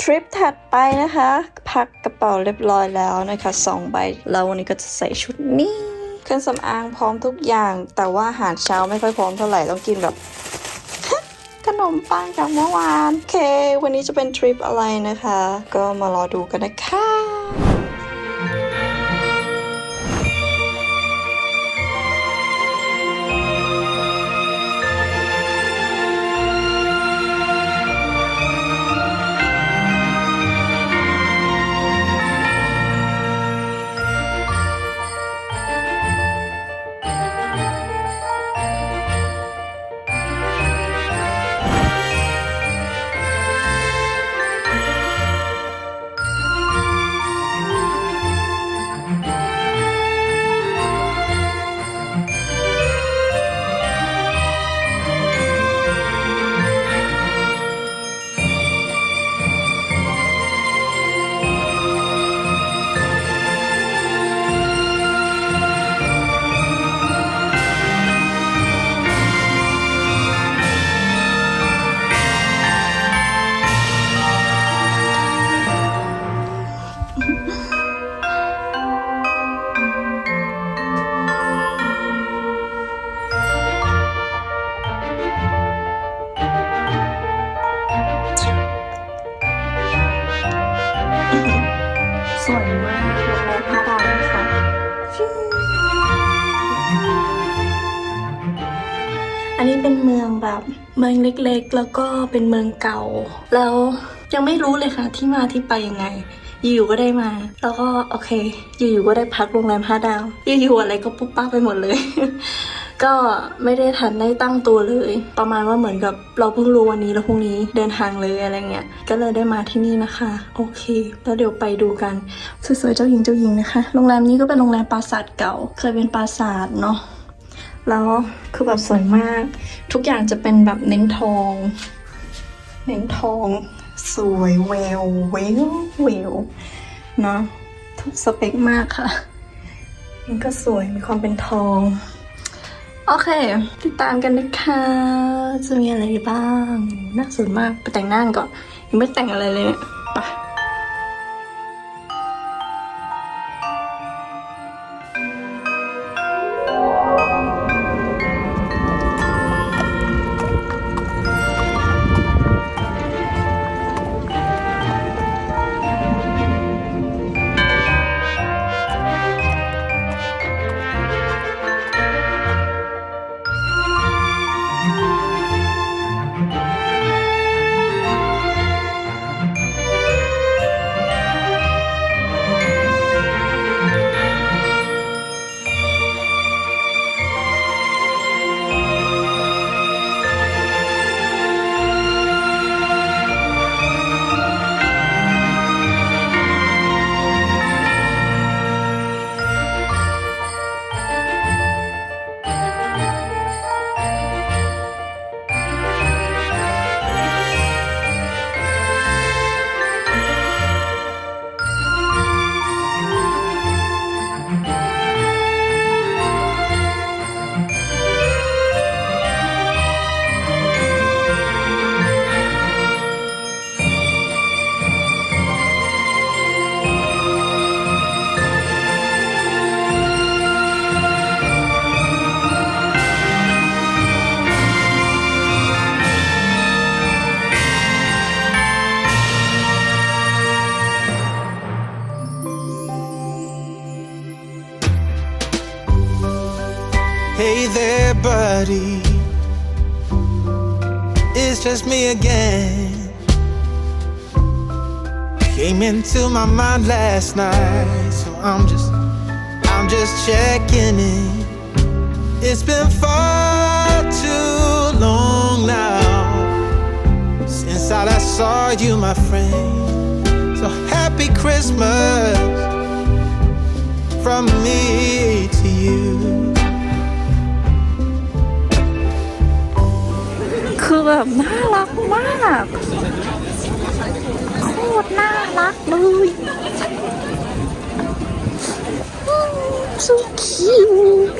ทริปถัดไปนะคะ พักกระเป๋าเรียบร้อยแล้วนะคะสองใบ แล้ววันนี้ก็จะใส่ชุดนี้ เครื่องสำอางพร้อมทุกอย่าง แต่ว่าอาหารเช้าไม่ค่อยพร้อมเท่าไหร่ ต้องกินแบบขนมปังจากเมื่อวาน โอเค วันนี้จะเป็นทริปอะไรนะคะ ก็มารอดูกันนะคะ องแบบเมืองเล็กๆ แล้วก็เป็นเมืองเก่า แล้วยังไม่รู้เลยค่ะที่มาที่ไปยังไง อยู่ๆก็ได้มา แล้วก็โอเค อยู่ๆก็ได้พักโรงแรมห้าดาวอยู่ๆอะไรก็ปุ๊บป้าไปหมดเลย ก็ไม่ได้ทันได้ตั้งตัวเลย ประมาณว่าเหมือนกับเราเพิ่งรู้วันนี้แล้วพรุ่งนี้เดินทางเลยอะไรเงี้ย ก็เลยได้มาที่นี่นะคะ โอเค แล้วเดี๋ยวไปดูกันสวยๆเจ้าหญิงเจ้าหญิงนะคะ โรงแรมนี้ก็เป็นโรงแรมปราสาทเก่า เคยเป็นปราสาทเนาะ แล้วคือแบบสวยมาก ทุกอย่างจะเป็นแบบเน้นทอง เน้นทอง สวยแววเววเววเนาะทุกสเปคมากค่ะ มันก็สวยมีความเป็นทอง โอเค ติดตามกันนะคะ จะมีอะไรบ้าง น่าสนมากไปแต่งหน้าก่อน ยังไม่แต่งอะไรเลยเนี่ย Hey there, buddy. It's just me again. Came into my mind last night, so I'm just, I'm just checking in. It's been far too long now since I last saw you, my friend. So happy Christmas from me to you. แบบน่ารักมาก โคตรน่ารักเลย so cute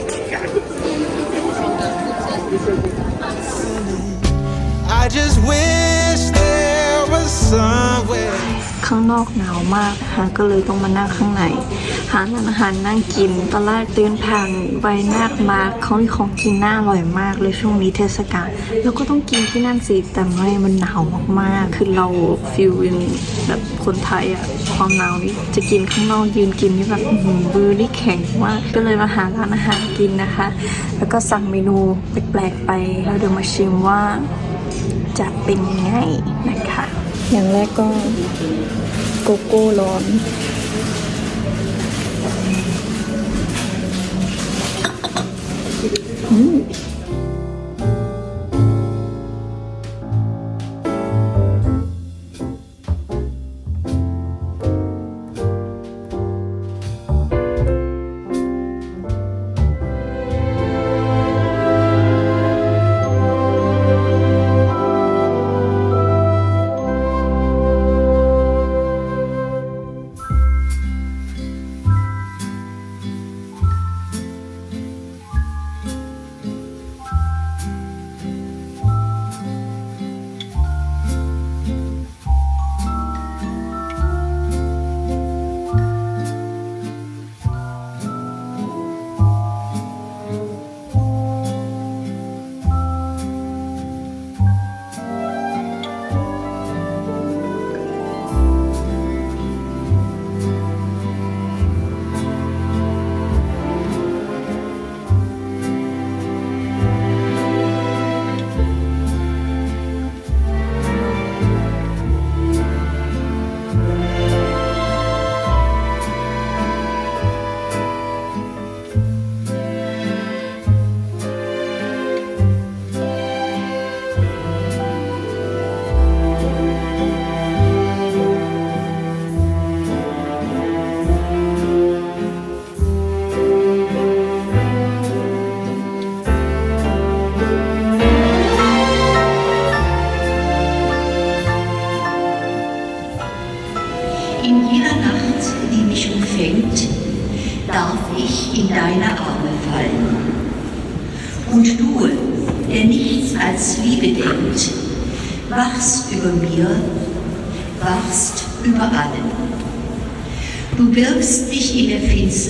I just wish there was somewhere. ข้างนอกหนาวมากนะคะก็เลยต้องมานั่งข้างในหาอาหารนั่งกิน ตอนแรกเดินผ่านไวนาคมาเขามีของกินน่าอร่อยมากเลยช่วงนี้เทศกาลแล้วก็ต้องกินที่นั่นสิแต่ไม่มันหนาวมากๆคือเราฟิลยังแบบคนไทยอะความหนาวนี้จะกินข้างนอกยืนกินนี่แบบอื้อหือมือนี่แข็งมากก็เลยมาหาร้านอาหารกินนะคะ แล้วก็สั่งเมนูแปลกๆไปแล้วเดี๋ยวมาชิมว่าจะเป็นยังไงนะคะ อย่างแรกก็โกโก้ร้อน อืม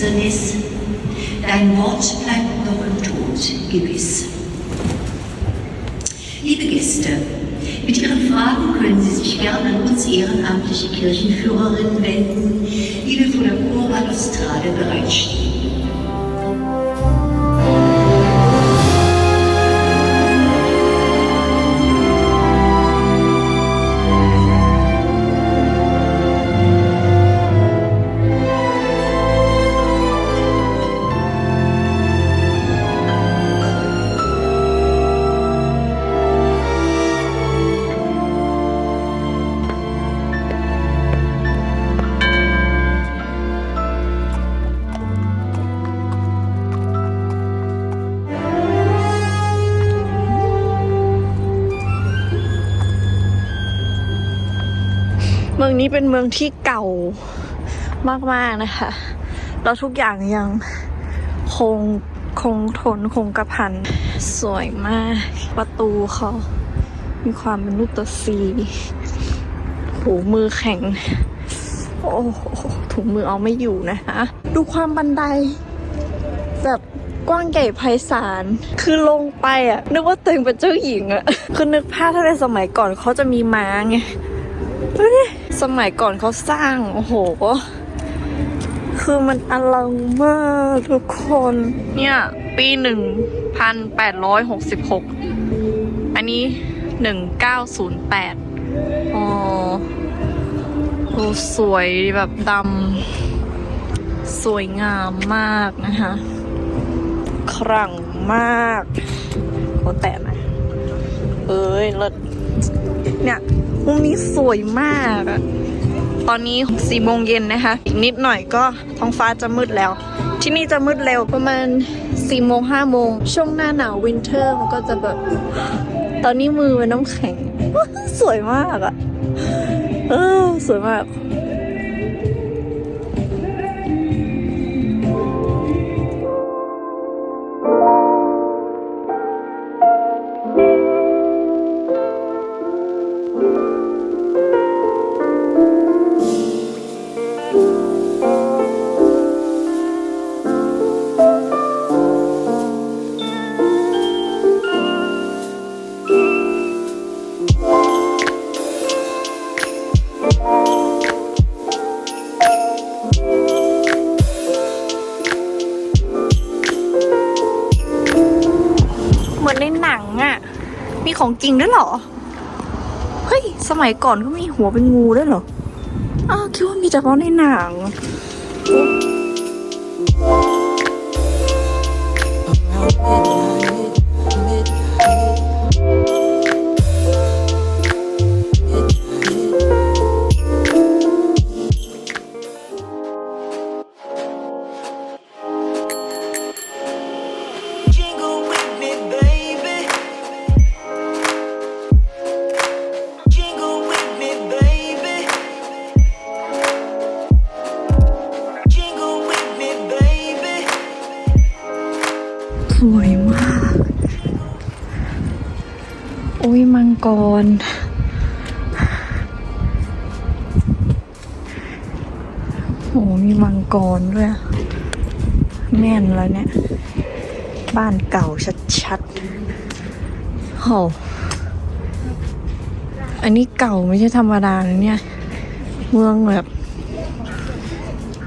Finsternis, dein Wort bleibt noch im Tod gewiss. Liebe Gäste, mit Ihren Fragen können Sie sich gerne an uns ehrenamtliche Kirchenführerinnen wenden, die wir vor der Chorbalustrade bereitstehen. นี้เป็นเมืองที่เก่ามากๆนะคะแล้วทุกอย่างยังคงคงทนคงกระพัน สวยมาก ประตูเขา มีความเป็นรูปตัวซีหูมือแข็ง โอ้โหถุงมือเอาไม่อยู่นะคะ ดูความบันได แบบกว้างใหญ่ไพศาล คือลงไปอะ นึกว่าตัวเองเป็นเจ้าหญิงอะ คือนึกภาพถ้าในสมัยก่อนเขาจะมีม้าไงดูดิ สมัยก่อนเขาสร้าง โอ้โห คือมันอลังมากทุกคน เนี่ย ปีหนึ่งพันแปดร้อยหกสิบหกอันนี้หนึ่งเก้าศูนย์แปดอ๋อโสวยแบบดำสวยงามมากนะคะ ครั่งมากโอแตะไหมเอ้ยเลิศ เนี่ยมุมนี้สวยมากอะตอนนี้สี่โมงเย็นนะคะ อีกนิดหน่อยก็ท้องฟ้าจะมืดแล้ว ที่นี่จะมืดเร็วประมาณสี่โมงห้าโมงช่วงหน้าหนาววินเทอร์มันก็จะแบบ ตอนนี้มือเป็นน้ำแข็ง สวยมากอะเออสวยมาก เหมือนในหนังอะมีของจริงด้วยเหรอ สมัยก่อนก็มีหัวเป็นงูด้วยเหรอ อ้าวคิดว่ามีเฉพาะในหนัง อ้ยมังกรโอ้มีมังกรด้วยอะแม่นแล้วเนี่ย บ้านเก่าชัดๆโห อันนี้เก่าไม่ใช่ธรรมดาเลยเนี่ย เมืองแบบ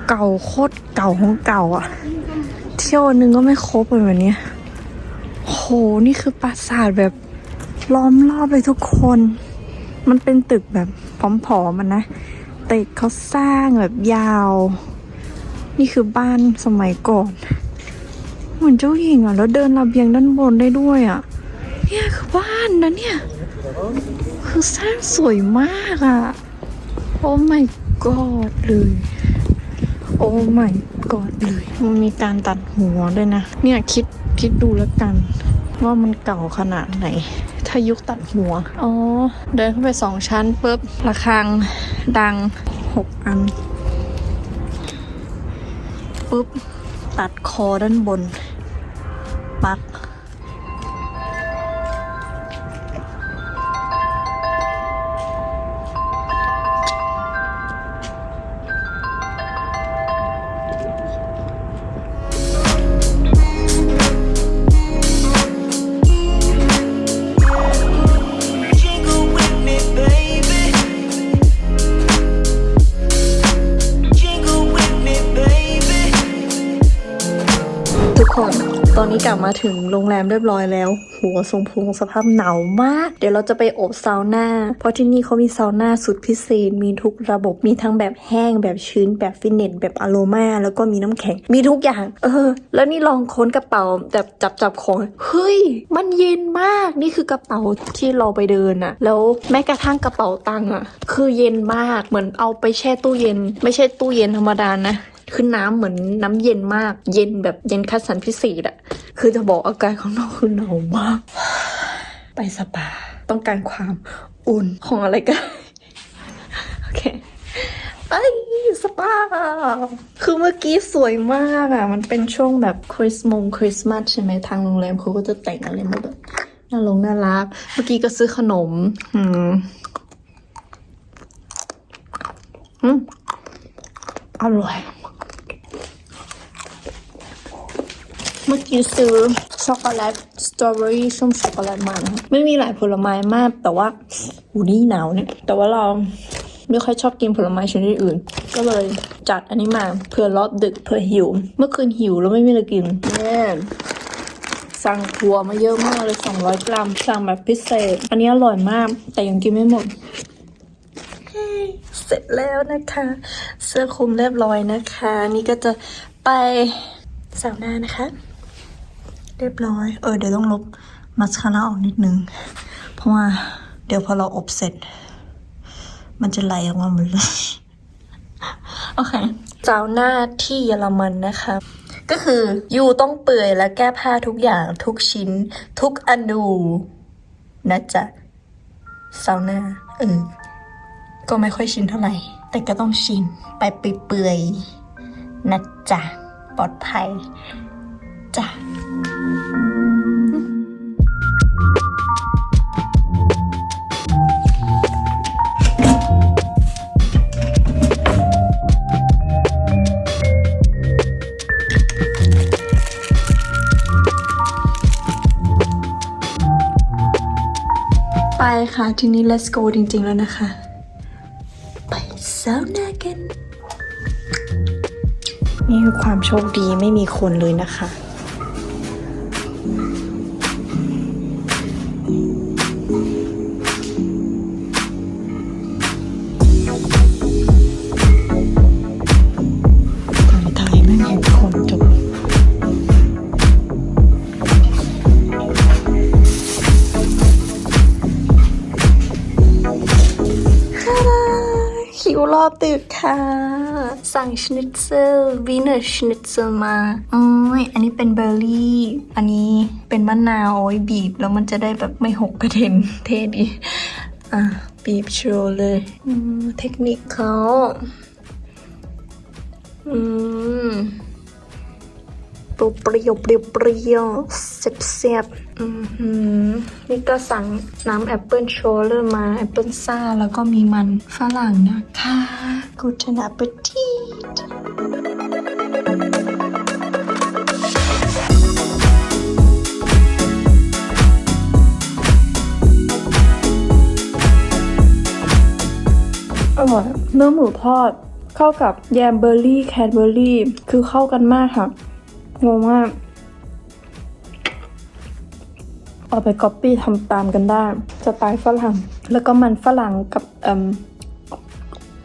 เก่าโคตรเก่าของเก่าอะเที่ยววันนึงก็ไม่ครบเลยแบบนี้โห นี่คือปราสาทแบบ ล้อมรอบเลยทุกคน มันเป็นตึกแบบผอมๆมันนะตึกเขาสร้างแบบยาว นี่คือบ้านสมัยก่อน เหมือนเจ้าหญิงอะ แล้วเดินระเบียงด้านบนได้ด้วยอะ เนี่ยคือบ้านนะเนี่ย คือสร้างสวยมากอะ โอ้ my god เลย โอ้ my god เลยมันมีการตัดหัวด้วยนะ เนี่ยคิดคิดดูแล้วกัน ว่ามันเก่าขนาดไหน ทายุกตัดหัว อ๋อ เดินเข้าไปสองชั้นปุ๊บระฆังดังหกอันปุ๊บ ตัดคอด้านบน ปัก กลับมาถึงโรงแรมเรียบร้อยแล้ว หัวทรงพุงสภาพหนาวมาก เดี๋ยวเราจะไปอบซาวน่า เพราะที่นี่เขามีซาวน่าสุดพิเศษ มีทุกระบบ มีทั้งแบบแห้ง แบบชื้น แบบฟินเนตแบบอโรมา แล้วก็มีน้ำแข็ง มีทุกอย่าง เออ แล้วนี่ลองค้นกระเป๋าแบบจับจับของ เฮ้ย มันเย็นมาก นี่คือกระเป๋าที่เราไปเดินอะแล้วแม้กระทั่งกระเป๋าตังค์อะคือเย็นมาก เหมือนเอาไปแช่ตู้เย็น ไม่ใช่ตู้เย็นธรรมดานะ คือน้ำเหมือนน้ำเย็นมาก เย็นแบบเย็นคัดสรรพิเศษอะคือจะบอกอากาศข้างนอกคือหนาวมาก ไปสปา ต้องการความอุ่นของอะไรกันโอเคไปสปา คือเมื่อกี้สวยมากอะมันเป็นช่วงแบบคริสต์มงคริสต์มาสใช่ไหมทางโรงแรมเขาก็จะแต่งอะไรมาแบบน่าลงน่ารัก เมื่อกี้ก็ซื้อขนม อืมอืมอร่อย มื่อกี้ซื้อช็อกโกแลตสตรอเบอรี่ส้มช็อกโกแลตมานะไม่มีหลายผลไม้มาก แต่ว่าอูนี่หนาวเนี่ย แต่ว่าเราไม่ค่อยชอบกินผลไม้ชนิดอื่น ก็เลยจัดอันนี้มาเผื่อรอบดึกเผื่อหิว เมื่อคืนหิวแล้วไม่มีอะไรกินแน่สั่งทัวมาเยอะมากเลย 200 กรัม สั่งแบบพิเศษ อันนี้อร่อยมาก แต่ยังกินไม่หมด เสร็จแล้วนะคะ เสื้อคลุมเรียบร้อยนะคะ นี่ก็จะไปสาวหน้านะคะ เรียบร้อย เออ เดี๋ยวต้องลบมาสคาร่าออกนิดนึง เพราะว่าเดี๋ยวพอเราอบเสร็จ มันจะไหลออกมาหมดเลย โอเคสาหน้าที่เยอรมันนะคะ ก็คือยูต้องเปื่อยและแก้ผ้าทุกอย่างทุกชิ้น ทุกอนูนะจ๊ะสาวหน้าเออก็ไม่ค่อยชินเท่าไหร่ แต่ก็ต้องชิน ไปเปื่อยๆนะจ๊ะ ปลอดภัยจ้ะ ทีนี้ let's go จริง ๆ แล้วนะคะ ไปซาวน่ากัน นี่คือความโชคดีไม่มีคนเลยนะคะ เซลวีเนอร์ชนิตเซลมาอ้ยอันนี้เป็นเบอร์รี่ อันนี้เป็นมะนาวโอ้ยบีบ แล้วมันจะได้แบบไม่หกกระเด็นเท่ดี อะ บีบโชว์เลยอืมเทคนิคเขาอืม เปรี้ยวเปรี้ยวเปรี้ยวเสียบเสียบอือหือนี่ก็สั่งน้ำแอปเปิลโชว์เลอร์มาแอปเปิลซ่าแล้วก็มีมันฝรั่งนะคะกูชนะปทีตอร่อยเนื้อหมูทอดเข้ากับแยมเบอร์รี่แคนเบอร์รี่ คือเข้ากันมากค่ะ งงมากเอาไปก๊อปปี้ทำตามกันได้สไตล์ฝรั่ง แล้วก็มันฝรั่งกับ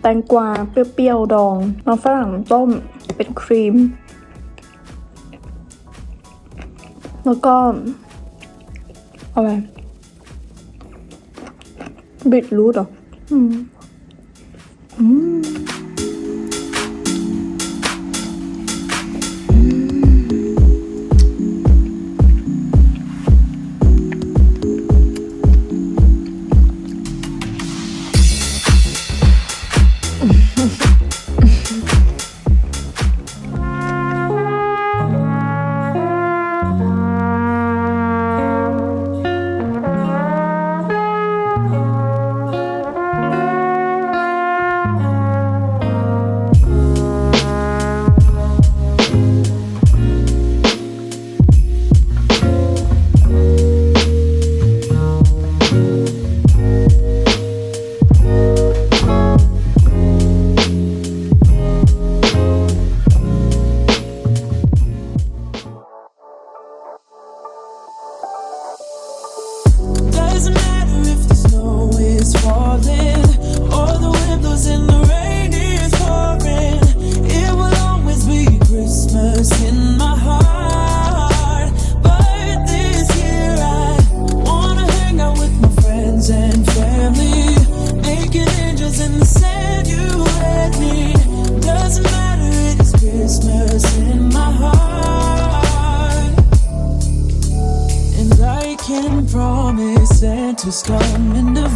แตงกวาเปรี้ยวๆดองมันฝรั่งต้มเป็นครีม แล้วก็อะไรบิดรูทเหรออืมอืม winter's coming.